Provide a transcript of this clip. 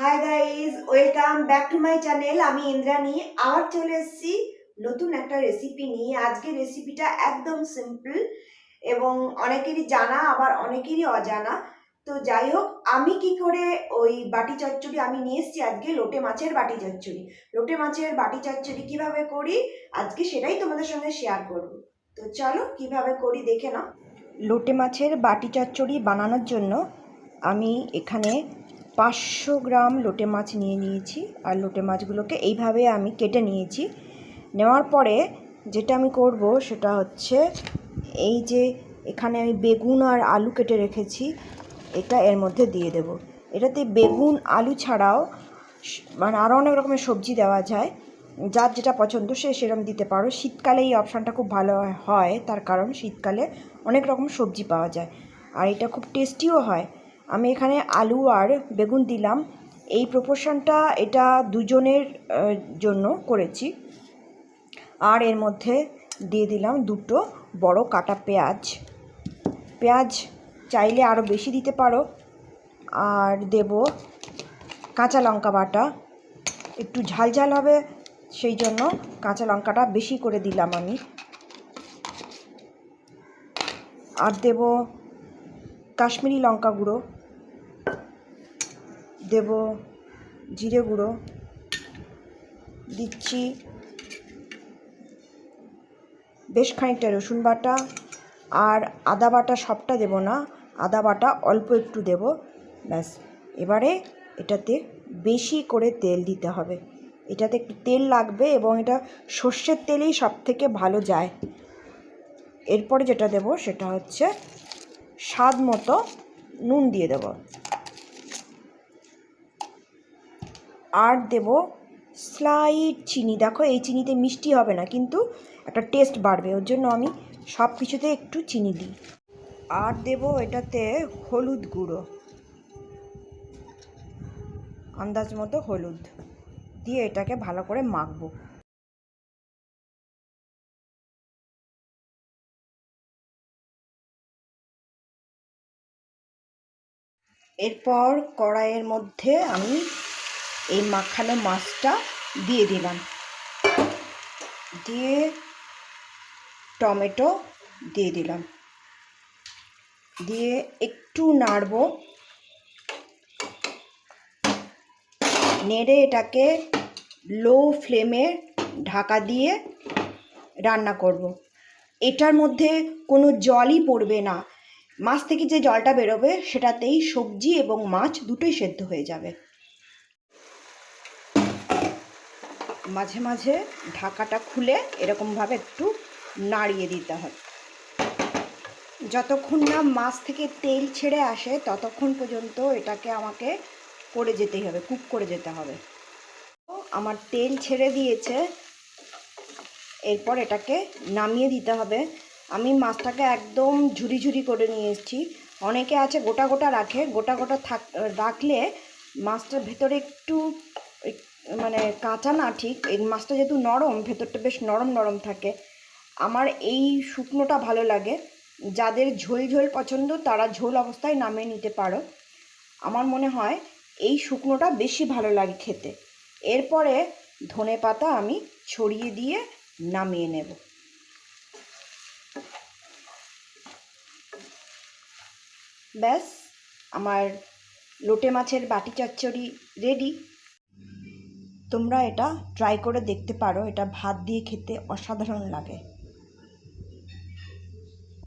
Hi guys welcome back to my channel আমি ইন্দ্রাণী, আবার চলে এসেছি নতুন একটা রেসিপি নিয়ে। আজকে রেসিপিটা একদম সিম্পল এবং অনেকেরই জানা, আবার অনেকেরই অজানা। তো যাই হোক, আমি কি করে ওই বাটি চচ্চড়ি আমি নিয়ে এসেছি আজকে, লোটে মাছের বাটি চচ্চড়ি। লোটে মাছের বাটি চচ্চড়ি কীভাবে করি? আজকে সেটাই তোমাদের সঙ্গে শেয়ার করব। তো চলো, কীভাবে করি দেখে নাও। লোটে মাছের বাটি চচ্চড়ি বানানোর জন্য আমি এখানে পাঁচশো গ্রাম লোটে মাছ নিয়ে নিয়েছি আর লোটে মাছগুলোকে এইভাবে আমি কেটে নিয়েছি। নেওয়ার পরে যেটা আমি করব সেটা হচ্ছে এই যে এখানে আমি বেগুন আর আলু কেটে রেখেছি, এটা এর মধ্যে দিয়ে দেব। এটাতে বেগুন, আলু ছাড়াও মানে আরও অনেক রকমের সবজি দেওয়া যায়। যার যেটা পছন্দ সে সেরকম দিতে পারো। শীতকালে এই অপশানটা খুব ভালো হয় তার কারণ শীতকালে অনেক রকম সবজি পাওয়া যায়। আর এটা খুব টেস্টিও হয়। আমি এখানে আলু আর বেগুন দিলাম। এই প্রপোর্শনটা এটা দুজনের জন্য করেছি। আর এর মধ্যে দিয়ে দিলাম দুটো বড় কাটা পেঁয়াজ। পেঁয়াজ চাইলে আরও বেশি দিতে পারো। আর দেব কাঁচা লঙ্কা বাটা। একটু ঝাল ঝাল হবে, সেই জন্য কাঁচা লঙ্কাটা বেশি করে দিলাম আমি। আর দেব কাশ্মীরি লঙ্কা গুঁড়ো। দেব, জিরে গুঁড়ো দিচ্ছি। বেশ খানিকটা রসুন বাটা আর আদা বাটা সবটা দেব না, আদা বাটা অল্প একটু দেব। ব্যাস, এবারে এটাতে বেশি করে তেল দিতে হবে। এটাতে একটু তেল লাগবে এবং এটা সর্ষের তেলেই সব থেকে ভালো যায়। এরপরে যেটা দেব সেটা হচ্ছে স্বাদ মতো নুন দিয়ে দেব। আর দেব স্লাইট চিনি। দেখো, এই চিনিতে মিষ্টি হবে না, কিন্তু একটা টেস্ট বাড়বে। ওর জন্য আমি সব কিছুতে একটু চিনি দিই। আর দেব এটাতে হলুদ গুঁড়ো। আন্দাজ মতো হলুদ। দিয়ে এটাকে ভালো করে মাখবো। এরপর কড়াইয়ের মধ্যে আমি এই মাখানো মাছটা দিয়ে দিলাম। দিয়ে টমেটো দিয়ে দিলাম। দিয়ে একটু নাড়বো। নেড়ে এটাকে লো ফ্লেমে ঢাকা দিয়ে রান্না করব। এটার মধ্যে কোনো জলই পড়বে না। মাছ থেকে যে জলটা বেরোবে, সেটাতেই সবজি এবং মাছ দুটোই সেদ্ধ হয়ে যাবে। মাঝে মাঝে ঢাকাটা খুলে এরকমভাবে একটু নাড়িয়ে দিতে হবে যতক্ষণ না মাছ থেকে তেল ছেড়ে আসে, ততক্ষণ পর্যন্ত এটাকে আমাকে করে যেতেই হবে, কুক করে যেতে হবে। আমার তেল ছেড়ে দিয়েছে, এরপর এটাকে নামিয়ে দিতে হবে। আমি মাছটাকে একদম ঝুরি ঝুরি করে নিয়ে এসেছি। অনেকে আছে গোটা গোটা রাখে, গোটা গোটা থাক, রাখলে মাছটার ভেতরে একটু এক- মানে কাঁচা না ঠিক এই মাছটা যেহেতু নরম, ভেতরটা বেশ নরম নরম থাকে। আমার এই শুকনোটা ভালো লাগে। যাদের ঝোল ঝোল পছন্দ, তারা ঝোল অবস্থায় নামিয়ে নিতে পারো। আমার মনে হয় এই শুকনোটা বেশি ভালো লাগে খেতে। এরপরে ধনে পাতা আমি ছড়িয়ে দিয়ে নামিয়ে নেব। ব্যাস, আমার লোটে মাছের বাটি চচ্চড়ি রেডি। তোমরা এটা ট্রাই করে দেখতে পারো এটা ভাত দিয়ে খেতে অসাধারণ লাগে।